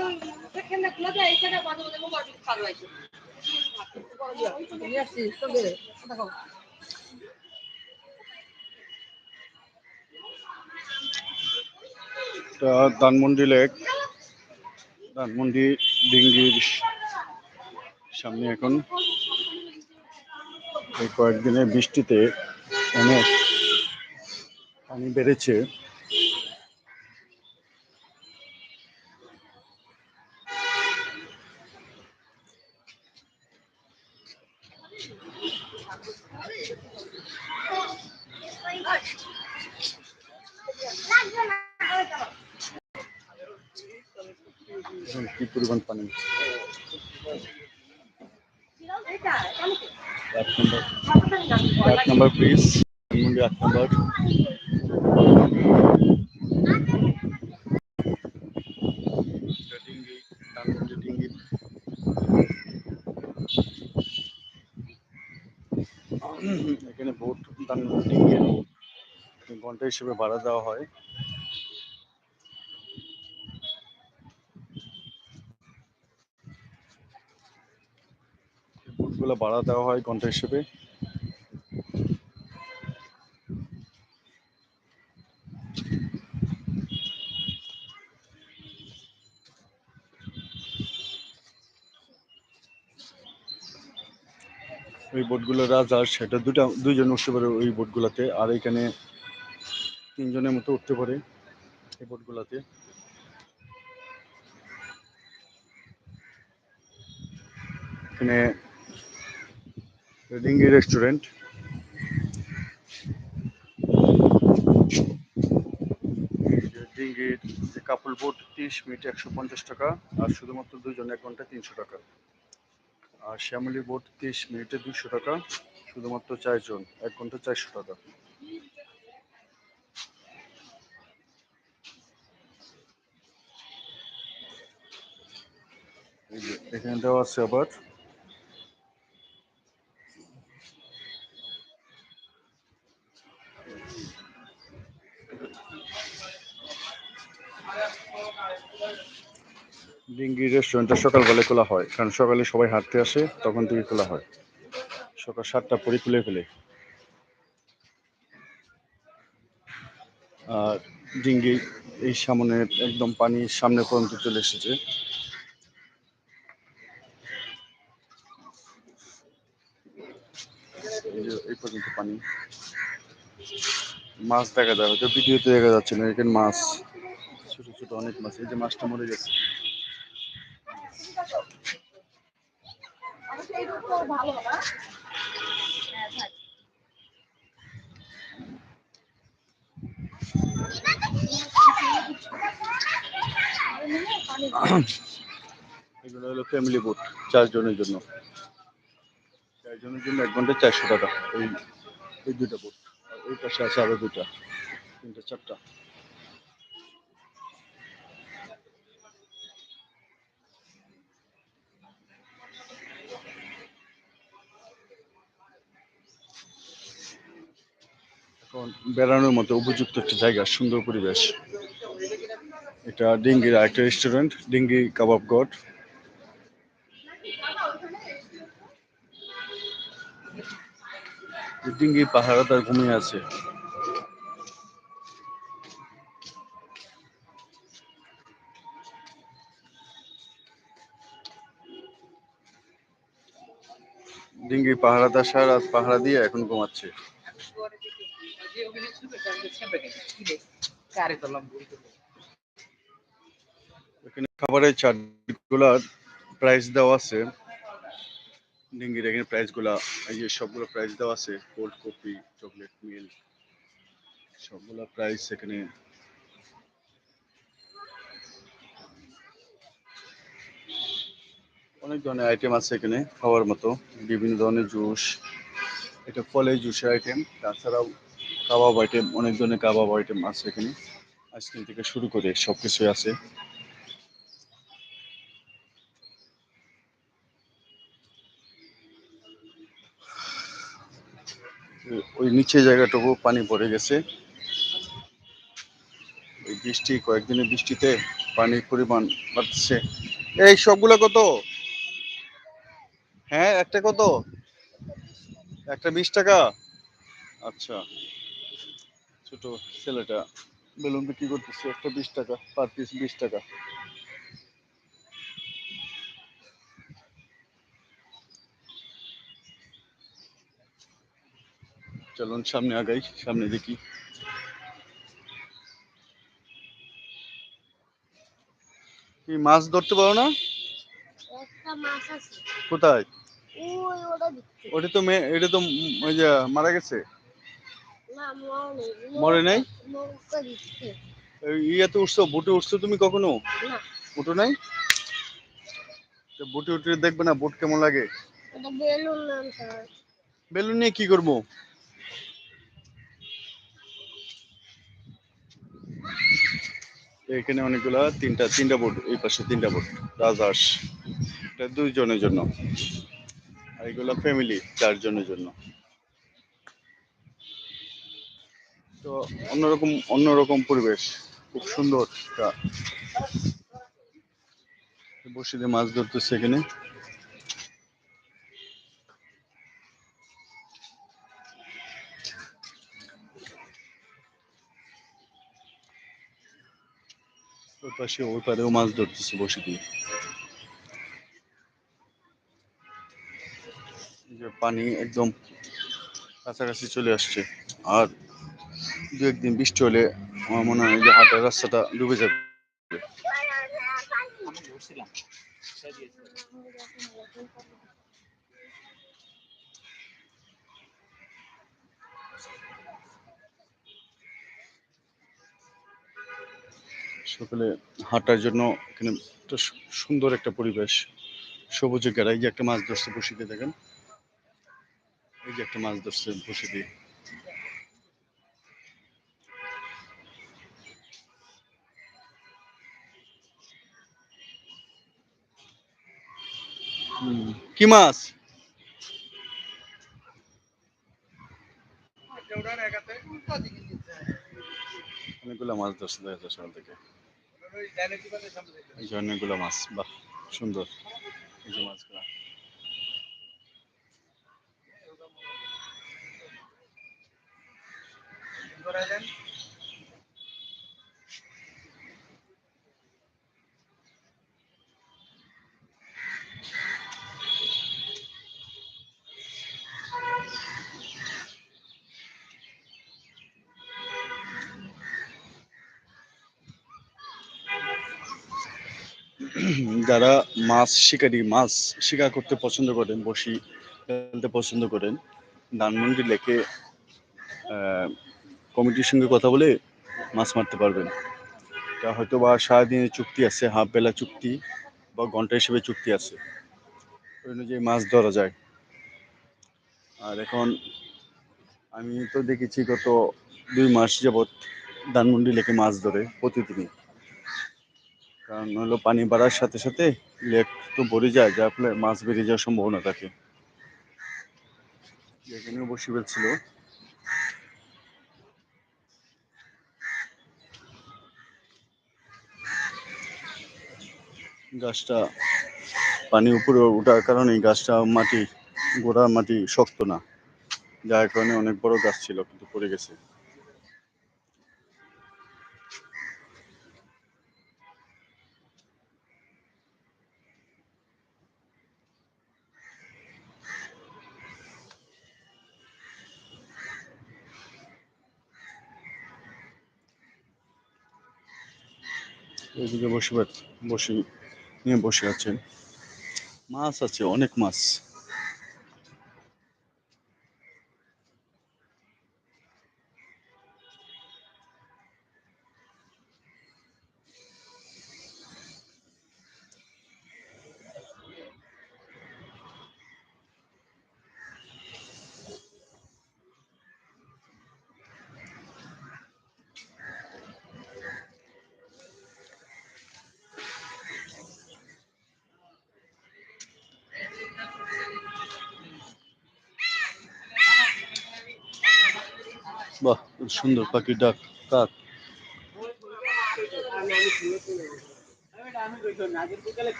আমি সেখানে খোলা যায় এখানে মাঝে মাঝে মোবাইল চালু আছে নিয়ে আসছি চলে দেখো ধানমন্ডি লেক। ধানমন্ডি ডিঙ্গির সামনে এখন। এই কয়েকদিনের বৃষ্টিতে অনেক পানি বেড়েছে এখন কি পরিমাণ পানি এক নম্বর এক নম্বর ধানমন্ডি এক নম্বর ধানমন্ডি এখানে বোট ধানমন্ডি ডিঙ্গি বোট ঘণ্টা হিসেবে ভাড়া দেওয়া হয় বোটগুলো বাড়া দেওয়া হয় ঘণ্টা হিসেবে। ওই বোটগুলো রাজার সেটা দুটা দুইজন উঠতে পারে ওই বোটগুলোতে, আর এখানে তিনজনের মতো উঠতে পারে এই বোটগুলোতে। এখানে ডিঙ্গি রেস্টুরেন্ট ডিঙ্গির যে কাপল বোট তিরিশ মিনিট একশো পঞ্চাশ টাকা, আর শুধুমাত্র দুজন এক ঘণ্টা তিনশো টাকা। আর শ্যামলি বোট তিরিশ মিনিটে দুশো টাকা, শুধুমাত্র চারজন, এক ঘণ্টা চারশো টাকা। এখানে দেওয়া আছে আবার ডিঙ্গি রেস্টুরেন্টটা সকালবেলা খোলা হয়। কারণ সকালে সবাই হাঁটতে আসে, তখন থেকে খোলা হয়। সকাল সাতটা পরে খুলে ফেলে। আর ডিঙ্গি এই সামনে একদম পানি সামনে পর্যন্ত চলে এসেছে। এই পর্যন্ত পানি। মাছ দেখা যায়, হয়তো ভিডিওতে দেখা যাচ্ছে না, এখানে মাছ। ছোট অনেক মাছ, এই যে মাছটা মরে গেছে। এগুলো হলো ফ্যামিলি বোট চারজনের জন্য। চারজনের জন্য এক ঘণ্টা চারশো টাকা, এই এই দুইটা বোট এই পাশে আছে আরও দুইটা তিনটা, চারটা। বেড়ানোর মতো উপযুক্ত একটা জায়গা, সুন্দর পরিবেশ। এটা ডিঙ্গির একটা রেস্টুরেন্ট ডিঙ্গি কাবাব গড ডিঙ্গি পাহাড়ে তার ঘুমিয়ে আছে। ডিঙ্গি পাহাড়া দাসার পাহাড়া দিয়ে এখন ঘুমাচ্ছে। এখানে খাবারের চার্টগুলার প্রাইস দেওয়া আছে। ডিঙ্গির এখানে প্রাইসগুলা এই যে সবগুলো প্রাইস দেওয়া আছে কোল্ড কফি চকলেট মিল সবগুলো প্রাইস এখানে অনেক ধরনের আইটেম আছে এখানে খাওয়ার মতো। বিভিন্ন ধরনের জুস এটা ফলের জুসের আইটেম তাছাড়াও কাবাব আইটেম অনেক ধরনের কাবাব আইটেম আছে এখানে। আইসক্রিম থেকে শুরু করে সব কিছুই আছে। ওই নিচে জায়গাটুকু পানি পড়ে গেছে। ওই বৃষ্টি, কয়েকদিনের বৃষ্টিতে পানির পরিমাণ বাড়ছে। এই সবগুলো কত? হ্যাঁ একটা কত? একটা বিশ টাকা? আচ্ছা। ছোট ছেলেটা বেলুন বিক্রি করতেছে একটা বিশ টাকা পার পিস বিশ টাকা। চলুন সামনে আগাই সামনে দেখি। কি মাছ ধরতে পারো না? একটা মাছ আছে। কোথায়? ওই ওটা তো এটা তো ওই যে মারা গেছে? মরে নাই? ইয়াতে উঠছো বুটে উঠছো তুমি কখনো? উঠো নাই? বুটে উঠে দেখবে না বুট কেমন লাগে? বেলুন নিয়ে কি করব? এখানে অনেকগুলা তিনটা তিনটা বোট এই পাশে তিনটা বোট রাজহাঁস এটা দুইজনের জন্য। আর এগুলো ফ্যামিলি চারজনের জন্য। তো অন্যরকম অন্যরকম পরিবেশ। খুব সুন্দর একটা বসিতে মাছ ধরতেছে এখানে। ওই পাশে ওই পারেও মাছ ধরতেছে বসে দিয়ে যে পানি একদম কাছাকাছি চলে আসছে। আর দু একদিন বৃষ্টি হলে আমার মনে হয় যে হাটের রাস্তাটা ডুবে যাবে। সকালে হাঁটার জন্য এখানে একটা সুন্দর একটা পরিবেশ। সবুজে ঘেরা। এই যে একটা মাছ ধরছে বসিতে, দেখেন? এই যে একটা মাছ ধরছে বসিতে। কি মাছ? অনেকগুলো মাছ ধরছে দেখা যাচ্ছে সকাল থেকে। এই যে অনেকগুলো মাছ বাহ সুন্দর। এই যে মাছগুলো। যারা মাছ শিকারী, মাছ শিকার করতে পছন্দ করেন, বসি ফেলতে পছন্দ করেন, ধানমন্ডি লেকে কমিটির সঙ্গে কথা বলে মাছ মারতে পারবেন। তা হয়তো বা সারাদিনের চুক্তি আছে, হাফ বেলা চুক্তি বা ঘণ্টা হিসেবে চুক্তি আছে। ওই অনুযায়ী মাছ ধরা যায়। আর এখন আমি তো দেখেছি গত দুই মাস যাবৎ ধানমন্ডি লেকে মাছ ধরে প্রতিদিনই। কারণ হলো পানি বাড়ার সাথে সাথে লেক তো ভরে যায়, যার ফলে মাছ বেরিয়ে যাওয়ার সম্ভাবনা থাকে। এখানেও বসে ফেলছিল গাছটা পানি উপরে ওঠার কারণে গাছটা মাটি, গোড়ার মাটি শক্ত না, যার কারণে অনেক বড় গাছ ছিল, কিন্তু পড়ে গেছে। বসে বসে নিয়ে বসে আছেন। মাছ আছে অনেক মাছ।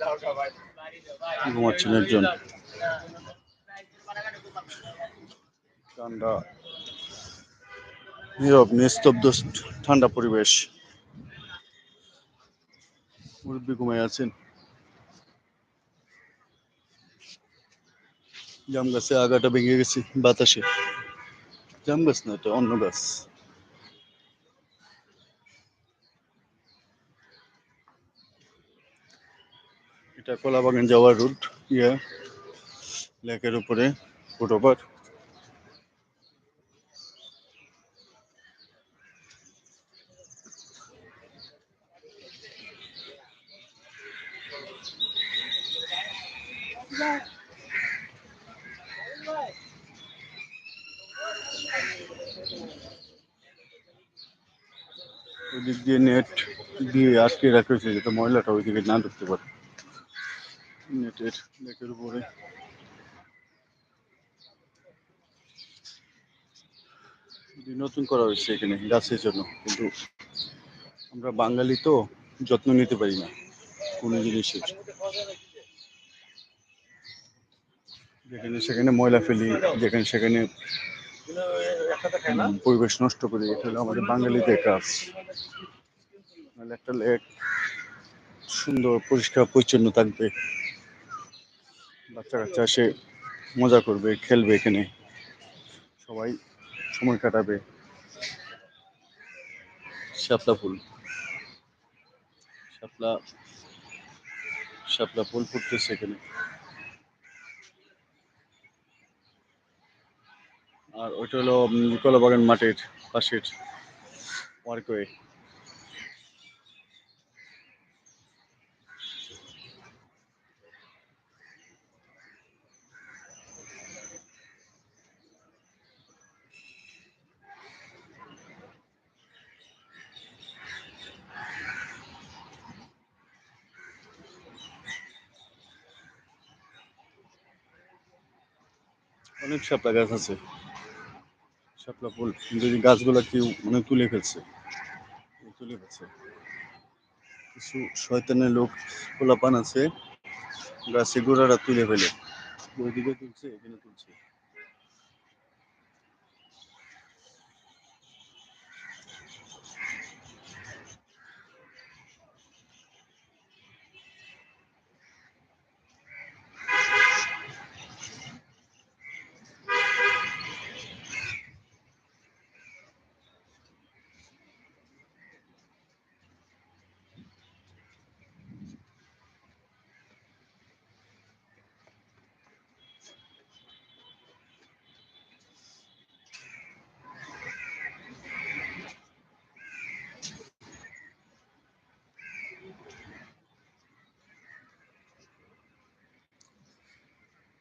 যাও সবাই বাড়ি যাও বাড়ি ঘুমাচ্ছেন একজন? ঠান্ডা। নীরব, নিস্তব্ধ, ঠান্ডা পরিবেশ। মুরব্বী ঘুমায় আছেন। জাম গাছে আগাটা ভেঙে গেছে, বাতাসে। জাম গাছ না, এটা অন্য গাছ। এটা কলাবাগান যাওয়ার রুট ইয়া, লেকের উপরে, ফুটওভার। দিয়ে নেট দিয়ে আটকে রাখা হয়েছে, যাতে ময়লাটা ওইদিকে না ঢুকতে পারে। নেটের লেকের উপরে। নতুন করা হয়েছে এখানে গাছের জন্য, কিন্তু আমরা বাঙালি তো যত্ন নিতে পারি না কোনো জিনিসের। যেখানে সেখানে ময়লা ফেলি, যেখানে সেখানে পরিবেশ নষ্ট করি, এটা হলো আমাদের বাঙালিদের কাজ। একটা লেক সুন্দর, পরিষ্কার, পরিচ্ছন্ন থাকবে। বাচ্চা কাচ্চা এসে মজা করবে, খেলবে এখানে। সবাই সময় কাটাবে। শাপলা ফুল। শাপলা শাপলা ফুল ফুটতেছে এখানে। আর ওইটা হলো কলাবাগান মাঠের পাশের পার্কওয়ে অনেক শাপলা গাছ আছে। শাপলা ফুল, কিন্তু এই গাছগুলো কেউ মানে তুলে ফেলছে। তুলে ফেলছে। কিছু শয়তানের লোক, পোলাপান আছে, গাছে গোড়ারা তুলে ফেলে। ওইদিকে তুলছে, এখানে তুলছে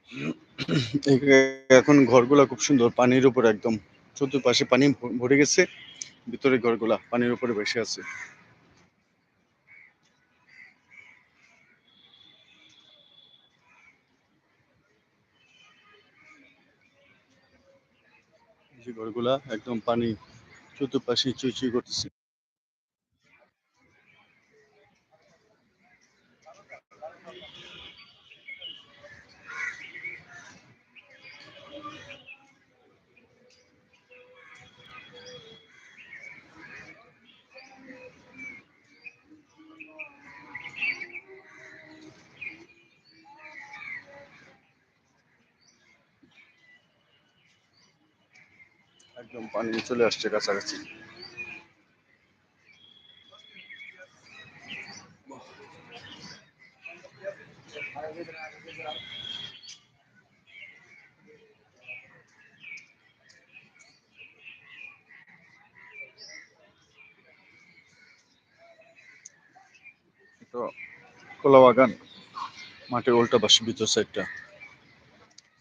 এ- এখন ঘরগুলা খুব সুন্দর, পানির উপর একদম চতুর্পাশে পানি ভরে গেছে, ভিতরে ঘরগুলা পানির উপরে বসে আছে। ঘরগুলা একদম পানি চতুর্পাশে চুই চুই করতেছে। একদম পানি চলে আসছে কাছাকাছি। তো কলা বাগান, মাঠের উল্টা পাশে ভিতর সাইডটা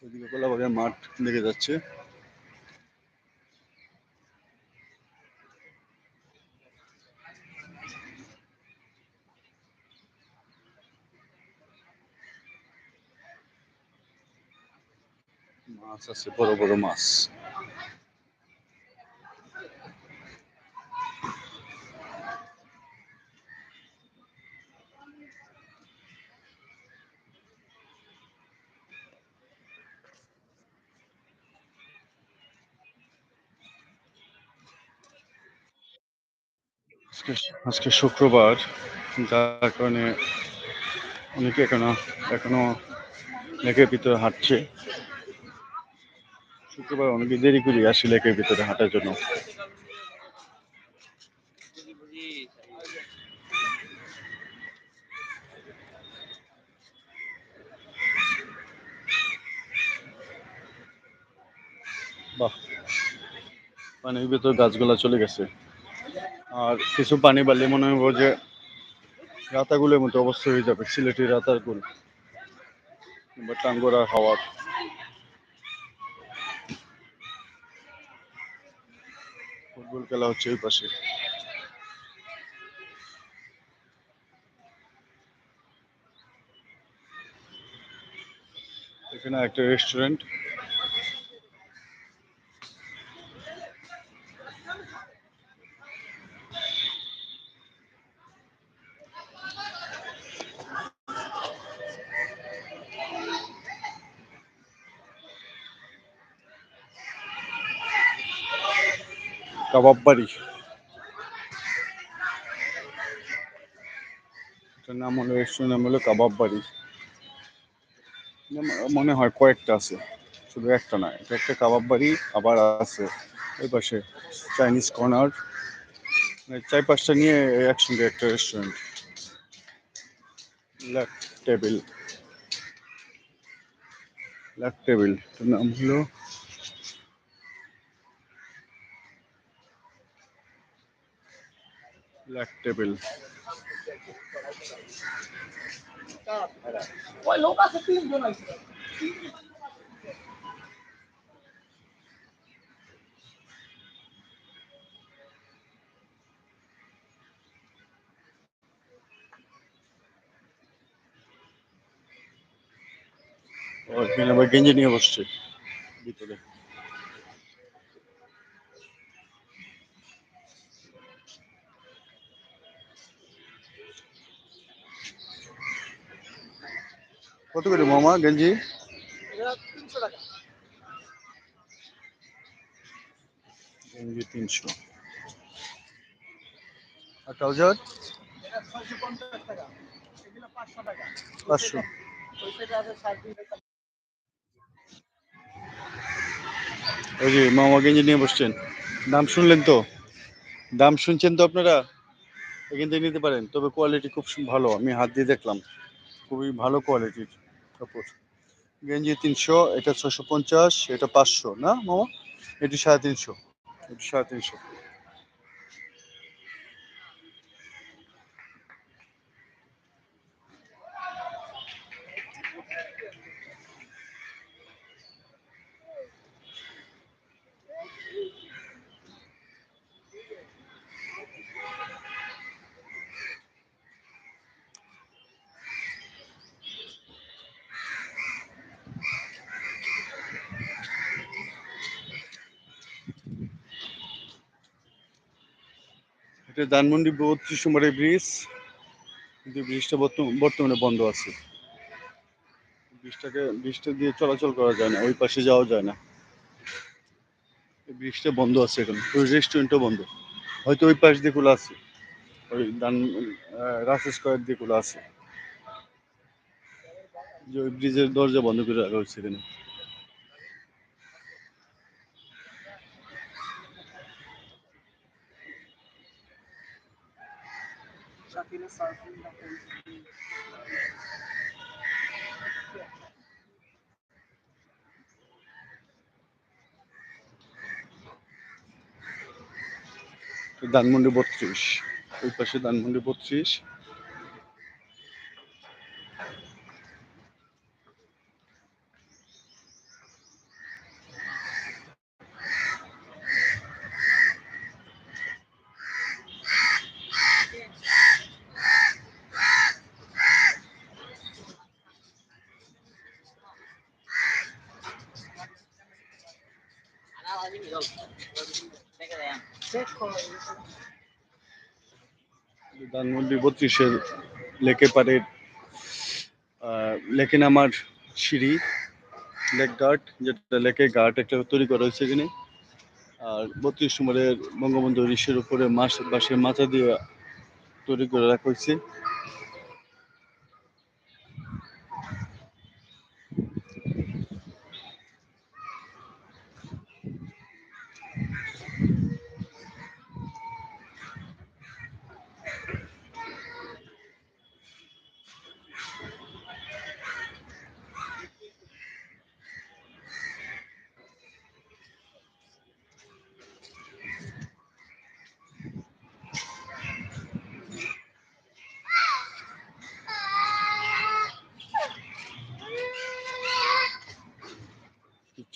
ওইদিকে কলা বাগান মাঠ দেখে যাচ্ছে। মাছ আছে, বড় বড় মাছ। আজকে শুক্রবার, যার কারণে অনেকে এখনও এখনও অনেকের ভিতরে হাঁটছে। শুক্রবার অনেকে দেরি করে আসে লেকের ভিতরে হাঁটার জন্য। বাহ, পানির ভিতর গাছগুলা চলে গেছে। আর কিছু পানি বাড়লে মনে হবে যে রাতাগুলোর মতো অবস্থা হয়ে যাবে সিলেটি রাতারগুল কিংবা টাঙ্গোরা হাওয়ার। খেলা হচ্ছে ওই পাশে। এখানে একটা রেস্টুরেন্ট কাবাব বাড়ি এটার নাম হলো রেস্টুরেন্ট নাম হলো কাবাব বাড়ি মনে হয় কয়েকটা আছে, শুধু একটা না, এটা একটা কাবাব বাড়ি আবার আছে, ওই পাশে চাইনিজ কর্নার চার পাঁচটা নিয়ে একসঙ্গে একটা রেস্টুরেন্ট ল্যাক টেবিল ল্যাক টেবিল এটার নাম হলো ল্যাক টেবিল ওই লোক আছে তিনজন আছে। আবার গেঞ্জি নিয়ে বসছে ভিতরে। কত করে মামা গেঞ্জি? গেঞ্জি তিনশো। আর ট্রাউজার? পাঁচশো। ওই যে মামা গেঞ্জি নিয়ে বসছেন। দাম শুনলেন তো? দাম শুনছেন তো আপনারা? এখান থেকে নিতে পারেন তবে কোয়ালিটি খুব ভালো। আমি হাত দিয়ে দেখলাম। খুবই ভালো কোয়ালিটির কাপড়। গেঞ্জি তিনশো, এটা ছশো পঞ্চাশ, এটা পাঁচশো, না, মামা? এটি সাড়ে তিনশো, এটি সাড়ে তিনশো। ধানমন্ডি বত্রিশ নম্বরের ব্রিজ। কিন্তু ব্রিজটা বর্তমানে বন্ধ আছে। ব্রিজটাকে, ব্রিজটা দিয়ে চলাচল করা যায় না, ওই পাশে যাওয়া যায় না। ব্রিজটা বন্ধ আছে এখন, ওই রেস্টুরেন্টও বন্ধ। হয়তো ওই পাশ দিয়ে খোলা আছে, ওই দান রাস্তা স্কোয়ার দিয়ে খোলা আছে। যে ওই ব্রিজের দরজা বন্ধ করে রাখা হচ্ছে এখানে। শাকিলের screen. ধানমন্ডি বত্রিশ ওই পাশে ধানমন্ডি বত্রিশ ধানমন্ডি বত্রিশের লেকে পাড়ের লেকে নামার সিঁড়ি, লেক গার্ড যেটা লেকে গার্ড একটা তৈরি করা হয়েছে এখানে। আর বত্রিশ নম্বরের বঙ্গবন্ধু ঋষির উপরে মাস বাঁশের মাথা দিয়ে তৈরি করে রাখা হয়েছে।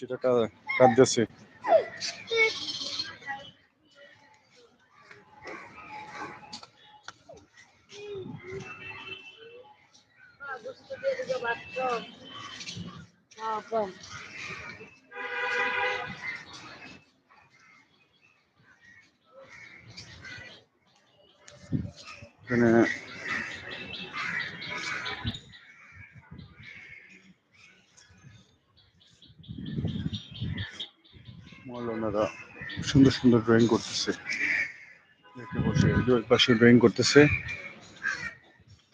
কিছুটা কাঁদতেছে এখানে সুন্দর সুন্দর ড্রয়িং করতেছে। বসে পাশে ড্রয়িং করতেছে।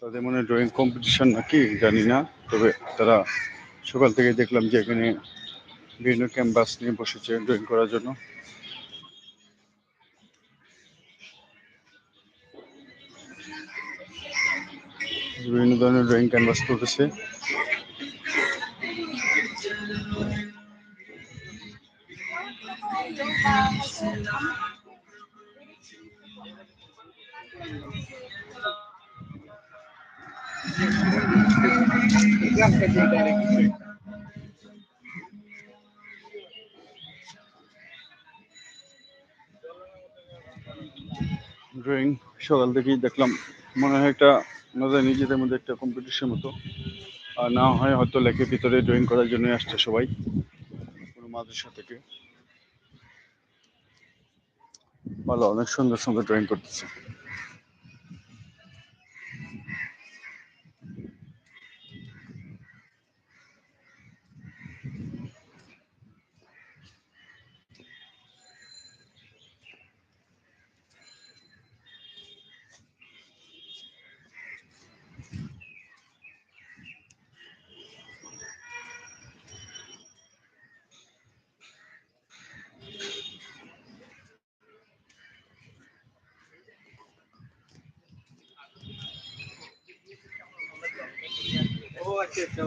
তাদের মনে ড্রয়িং কম্পিটিশন নাকি, জানি না। তবে তারা সকাল থেকে দেখলাম যে এখানে বিভিন্ন ক্যাম্পাস নিয়ে বসেছে ড্রয়িং করার জন্য। বিভিন্ন ধরনের ড্রয়িং ক্যানভাস করতেছে ড্রয়িং সকাল থেকেই দেখলাম। মনে হয় একটা আমাদের নিজেদের মধ্যে একটা কম্পিটিশন মতো আর না হয় হয়তো লেখের ভিতরে ড্রয়িং করার জন্য আসছে সবাই। কোনো মাদ্রাসা থেকে। ভালো অনেক সুন্দর সুন্দর ড্রয়িং করতেছে।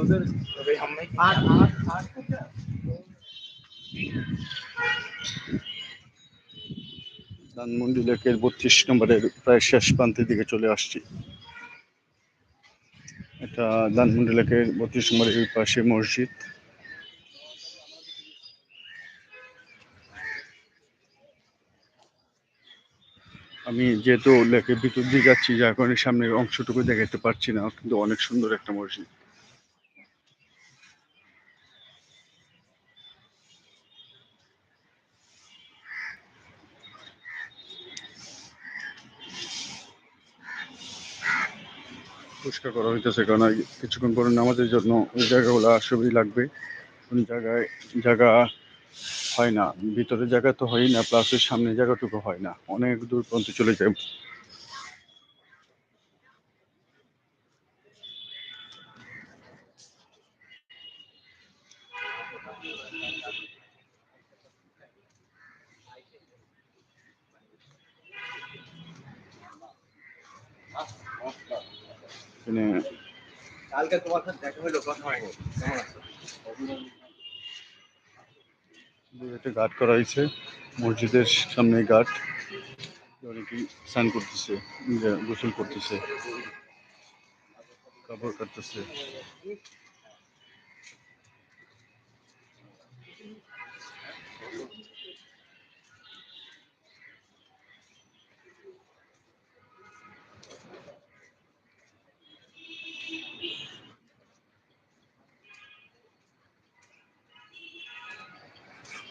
আর আর আর ধানমন্ডি লেকের বত্রিশ নম্বরের প্রায় শেষ প্রান্তের দিকে চলে আসছি। এটা ধানমন্ডি লেকের বত্রিশ নম্বরের এই পাশে মসজিদ। আমি যেহেতু লেকের ভিতর দিয়ে যাচ্ছি যার কারণে সামনের অংশটুকু দেখাতে পারছি না কিন্তু অনেক সুন্দর একটা মসজিদ। পরিষ্কার করা হইতেছে, কারণ কিছুক্ষণ পরে নামাজের জন্য ওই জায়গাগুলো আসবেই লাগবে। কোন জায়গায়, জায়গা হয় না, ভিতরের জায়গা তো হয়ই না প্লাস ওই সামনের জায়গাটুকু হয় না। অনেক দূর পর্যন্ত চলে যায় এখানে কালকে তোমার সাথে দেখা হলো কথা হয় কেমন একটা গার্ড করা হয়েছে মসজিদের সামনে গার্ড অনেকে স্নান করতেছে গোসল করতেছে কাপড় কাটতেছে।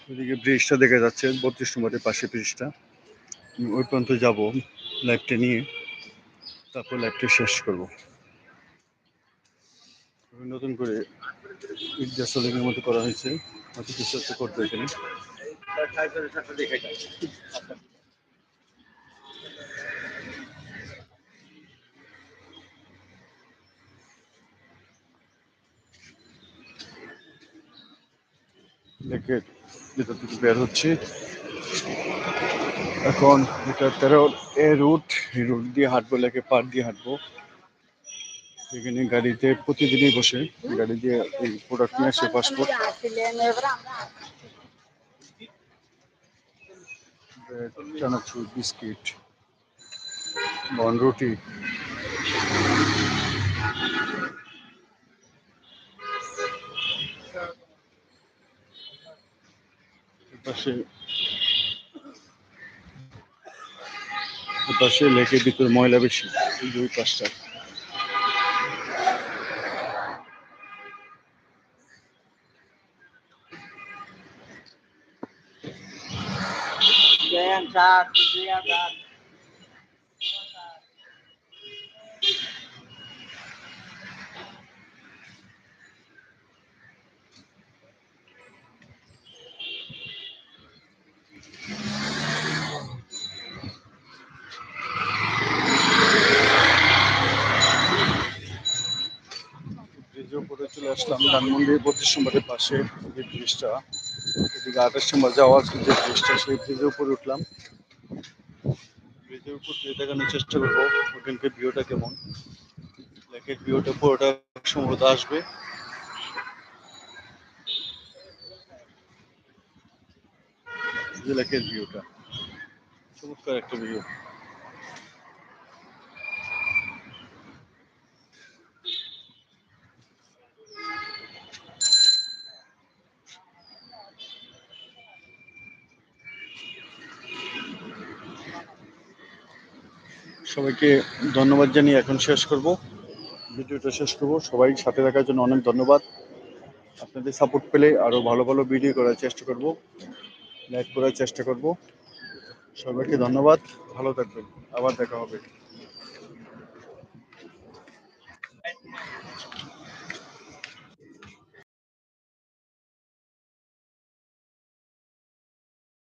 ওইদিকে ব্রিজটা দেখা যাচ্ছে, বত্রিশ নম্বরের পাশে ব্রিজটা ওই পর্যন্ত যাব লাইভটা নিয়ে। তারপর লাইভটা শেষ করব। নতুন করে ঈদগাহ মতো করা হয়েছে। হয়তো কিছু একটা করবে এখানে। দেখে যাই থেকে বের হচ্ছে। এখন এটা তেরো এ রুট এই রুট দিয়ে হাঁটবো লেকে পার দিয়ে হাঁটবো। এখানে গাড়িতে প্রতিদিনই বসে, গাড়ি দিয়ে এই প্রোডাক্ট নিয়ে আসে পাসপোর্ট চানাচুর বিস্কিট বনরুটি পাশে পাশে লেকের ভিতরে ময়লা বেশি দুই পাশটা Yeah, I'm tired. Yeah, I'm উপরে চলে আসলাম ধানমন্ডি পঁচিশ নম্বরের পাশে যে ব্রিজটা। এদিকে আঠাশ নম্বর যাওয়ার যে ব্রিজটা, সেই ব্রিজের উপরে উঠলাম। ব্রিজের উপর দিয়ে দেখানোর চেষ্টা করব ওখানকার ভিউটা কেমন। লেকের ভিউটা পুরোটা সম্ভবত আসবে। লেকের ভিউটা। চমৎকার একটা ভিউ। সবাইকে ধন্যবাদ জানিয়ে এখন শেষ করব। ভিডিওটা শেষ করব। সবাই সাথে থাকার জন্য অনেক ধন্যবাদ। আপনাদের সাপোর্ট পেলে আরও ভালো ভালো ভিডিও করার চেষ্টা করব। লাইক করার চেষ্টা করব। সবাইকে ধন্যবাদ। ভালো থাকবেন। আবার দেখা হবে।